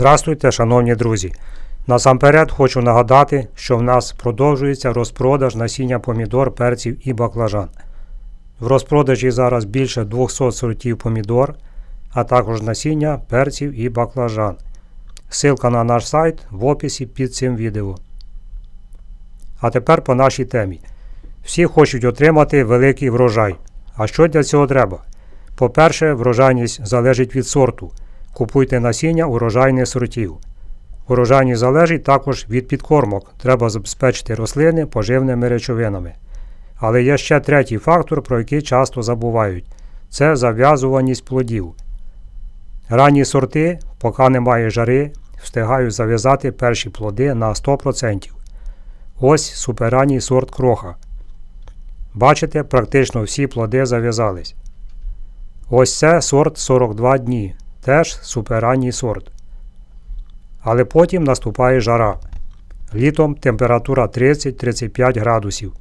Здравствуйте, шановні друзі! Насамперед хочу нагадати, що в нас продовжується розпродаж насіння помідор, перців і баклажан. В розпродажі зараз більше 200 сортів помідор, а також насіння, перців і баклажан. Ссылка на наш сайт в описі під цим відео. А тепер по нашій темі. Всі хочуть отримати великий врожай. А що для цього треба? По-перше, врожайність залежить від сорту. Купуйте насіння урожайних сортів. Урожайність залежить також від підкормок. Треба забезпечити рослини поживними речовинами. Але є ще третій фактор, про який часто забувають це зав'язуваність плодів. Ранні сорти, поки немає жари, встигають зав'язати перші плоди на 100%. Ось суперранній сорт кроха. Бачите, практично всі плоди зав'язались. Ось це сорт 42 дні, теж суперранній сорт. Але потім наступає жара. Літом температура 30-35 градусів.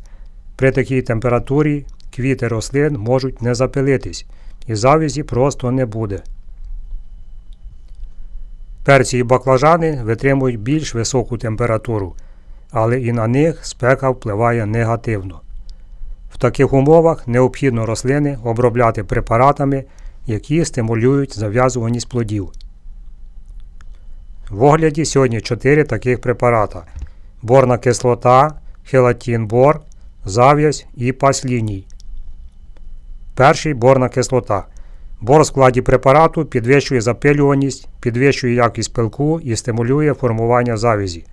При такій температурі квіти рослин можуть не запилитись, і завязі просто не буде. Перці і баклажани витримують більш високу температуру, але і на них спека впливає негативно. В таких умовах необхідно рослини обробляти препаратами, які стимулюють зав'язуваність плодів. В огляді сьогодні 4 таких препарата: борна кислота, хелатін-бор, зав'язь і пасліній. Перший борна кислота. Бор в складі препарату підвищує запилюваність, підвищує якість пилку і стимулює формування завязі.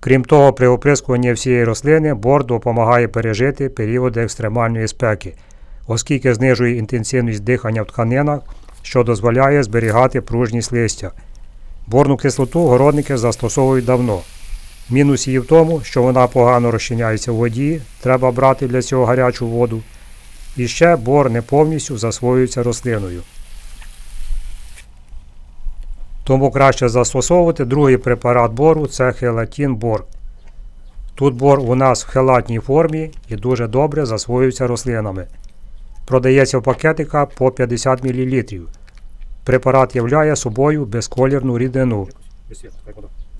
Крім того, при оприскуванні всієї рослини бор допомагає пережити періоди екстремальної спеки, оскільки знижує інтенсивність дихання в тканинах, що дозволяє зберігати пружність листя. Борну кислоту городники застосовують давно. Мінус її в тому, що вона погано розчиняється в воді, треба брати для цього гарячу воду. І ще бор не повністю засвоюється рослиною. Тому краще застосовувати другий препарат бору це хелатін бор. Тут бор у нас в хелатній формі і дуже добре засвоюється рослинами. Продається в пакетиках по 50 мл. Препарат являє собою безколірну рідину.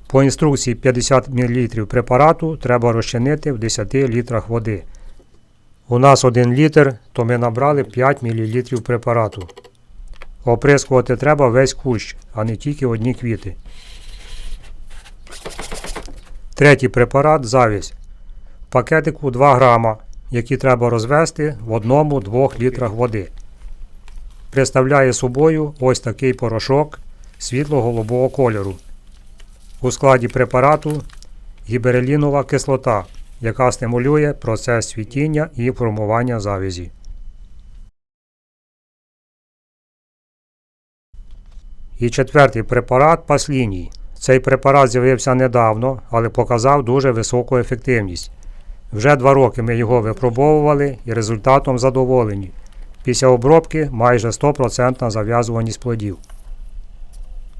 По інструкції 50 мл препарату треба розчинити в 10 літрах води. У нас 1 літр, то ми набрали 5 мл препарату. Оприскувати треба весь кущ, а не тільки одні квіти. Третій препарат завість. В пакетику 2 грама, які треба розвести в 1-2 літрах води. Представляє собою ось такий порошок світло-голубого кольору. У складі препарату гіберелінова кислота, яка стимулює процес світіння і формування завязі. І четвертий препарат пасліній. Цей препарат з'явився недавно, але показав дуже високу ефективність. Вже два роки ми його випробовували і результатом задоволені. Після обробки майже 100% зав'язуваність плодів.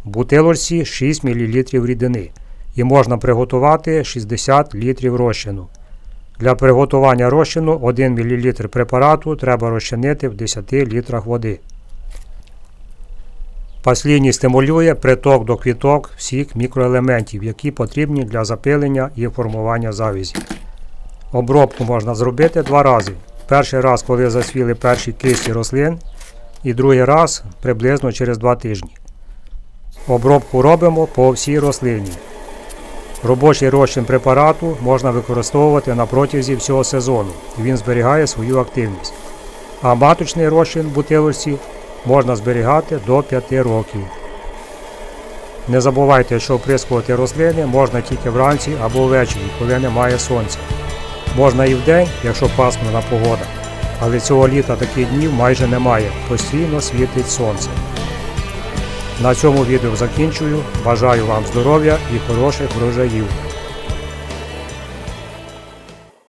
В бутилочці 6 мл рідини і можна приготувати 60 літрів розчину. Для приготування розчину 1 мл препарату треба розчинити в 10 літрах води. Пасліній стимулює приток до квіток всіх мікроелементів, які потрібні для запилення і формування завязі. Обробку можна зробити два рази. Перший раз, коли засвіли перші кисті рослин, і другий раз приблизно через 2 тижні. Обробку робимо по всій рослині. Робочий розчин препарату можна використовувати на протязі всього сезону, він зберігає свою активність. А маточний розчин в бутилочці можна зберігати до 5 років. Не забувайте, що оприскувати рослини можна тільки вранці або ввечері, коли немає сонця. Можна і вдень, якщо пасмурна погода. Але цього літа таких днів майже немає, постійно світить сонце. На цьому відео закінчую. Бажаю вам здоров'я і хороших врожаїв.